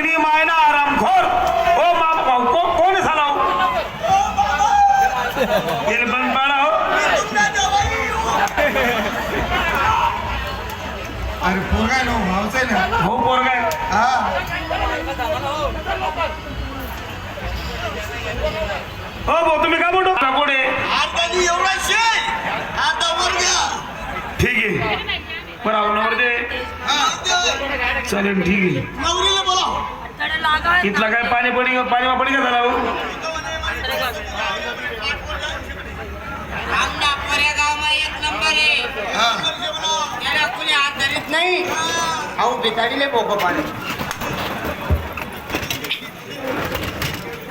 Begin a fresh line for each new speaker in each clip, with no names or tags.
तुम्ही मायना आरामखोर ओ मा भाऊ को कोण झाला हो गेले बंद पाडा हो.
अरे पोरगा नो भावच आहे ना.
हो पोरगाय
हा.
हो भाऊ तुम्ही का कोडे
आता एवढा शे आता वर घ्या
ठीक आहे. बरं आहो नवर दे चालेल ठीक आहे.
नवरीला
इथला काय पाणी पडी पाणी वापडी का झाला हो.
नाही. अहो बिताडीले बोको पाणी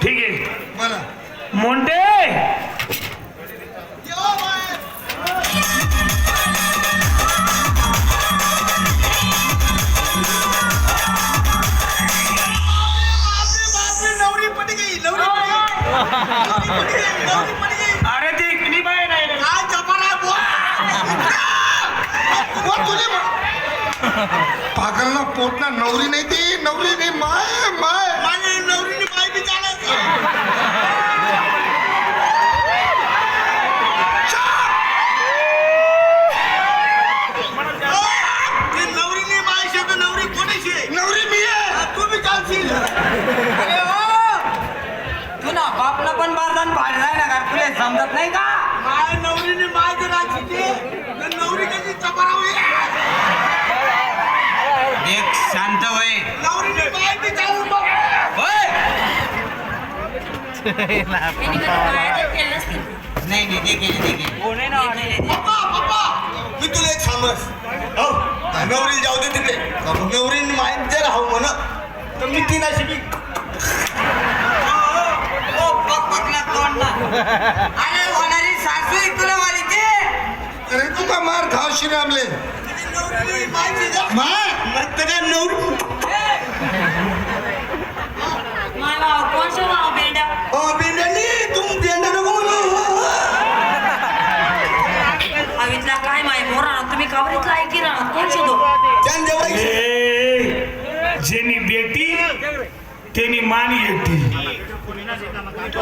ठीक आहे. मोंटे
पागल ना पोट ना नवरी नाही ती नवरी नाही माय माय. माझ्या नवरीने माय बी नवरीने माय शेत नवरी कोणाची नवरी मी आहे तू बी चालशील
अरे हो तू ना बापला पण बारदान भाडला ना का तुला समजत नाही का
माय नवरीने माय जर राखीची तर नवरी कशी चपरावी
एक शांत होय
नवरीने माय बी चालून बघ
नाही नाही ते केले ते केले
पप्पा पप्पा मी तुला एक सांगस हो जाऊ दे तिकडे नवरीने माहीत जर हाव म्हण तर मी तीन अशी बी
अरे होणारी सासू तुला वाली ते
अरे तुका मार. खावशी रामले माय नवरी
तेनी मानी येती ओ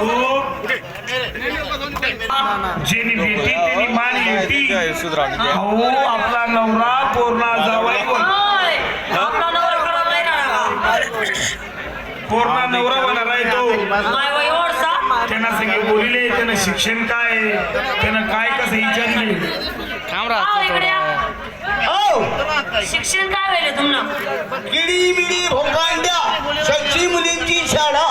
जेनी बेटी तेनी मानी येती अहो आपला नवरा पोरला जावाई
आपला नवरा
होणार आहे तो.
माय वय ओढसा
त्यांना सगळे बोलिले त्यानं शिक्षण काय त्यानं काय कसं विचारले.
हो.
शिक्षण काय वेळे तुम्हाला?
किडी मिडी भोकांड्या सच्ची मुलींची शाळा.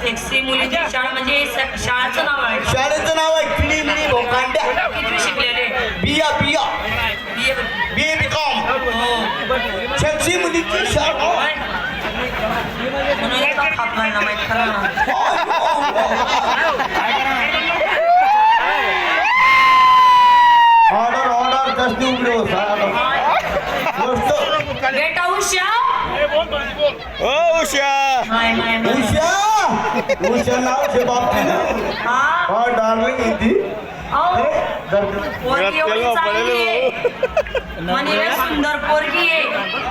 सेक्सी मुलीची शाळा म्हणजे शाळेचं नाव आहे.
शाळेचं नाव आहे किडी मिडी भोकांड्या
किती शिकलेले?
बिया बिया. बी बी कॉम सच्ची मुलींची शाळा?
म्हणून नाही ना माहीत उषा?
उषा.
माय माय माय
उषा! उषा नाव छे बापतीनं
हा?
हा डार्लिंग इथे.
अहो
जर
पोरगी एवढी चांगली आहे. म्हणे लय सुंदर पोरगी आहे.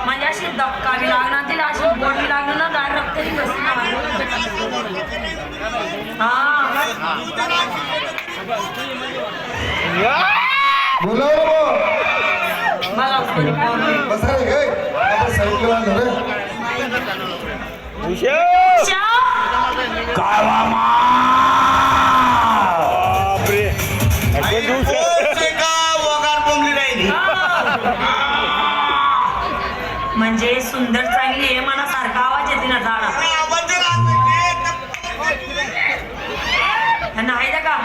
म्हणजे अशी धक्का बी लागणार तिला अशी बोट लागणार ना गाड रक्त बी बसणार. हा.
बोलो रे
मला कोणी पोरगी.
बसा रे गय आपण सायकल आणलं रे
उषा
उषा
काय मामा
बापरे अगं उषा
का वगार बोंबली राहिली
म्हणजे सुंदर चांगली आहे मनासारखा आवाज येते ना झाडा नाही का?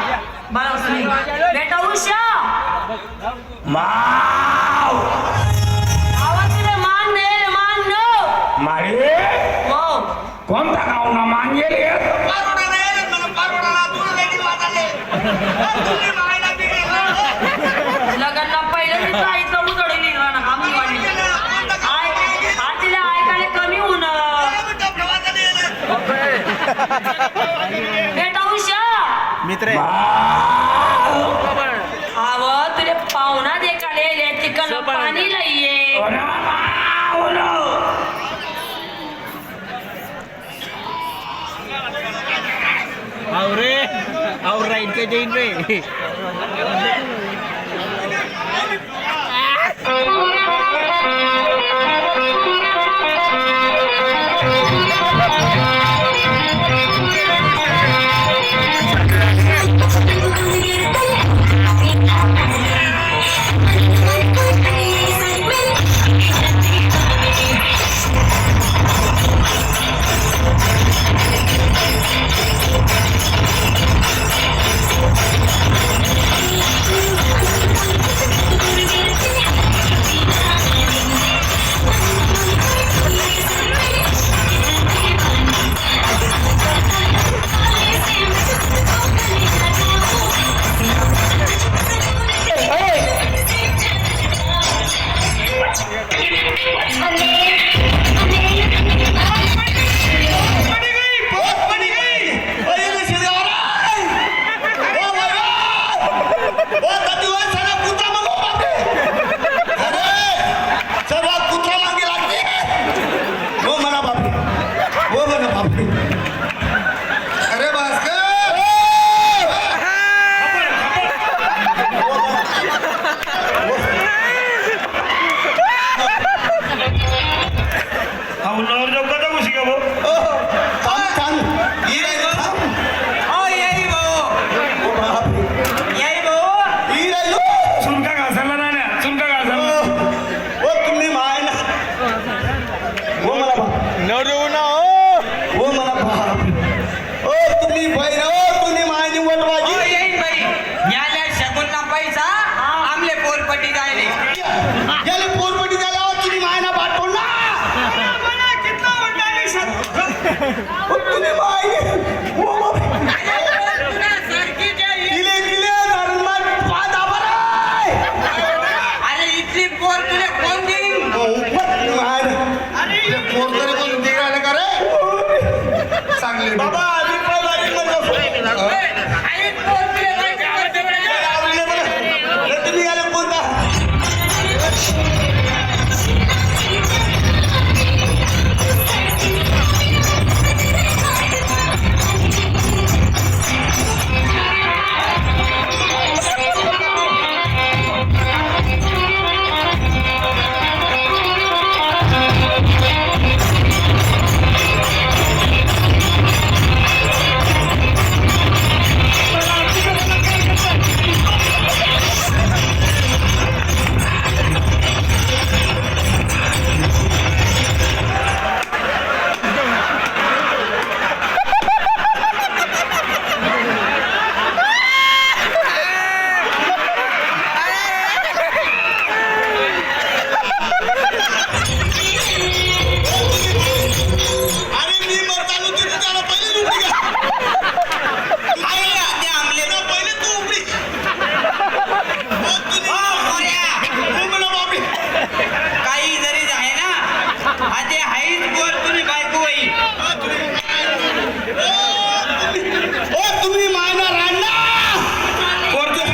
मला उसनी बेटा उषा!
माव! गाव ना मांगेल
लग्नाला पहिलं आईचं उजळली ना आम्ही वाली आय आज तिला ऐकायला कमी होऊन बेटा उषा
मित्र.
आव तुले पाहुणा देखाले तिकडनं पाणी लईये
ಅವ್ರೆ ಅವ್ರ ರೈಟ್ ಕೈ ಜೈನ್
आवडले बरं. हे तुम्ही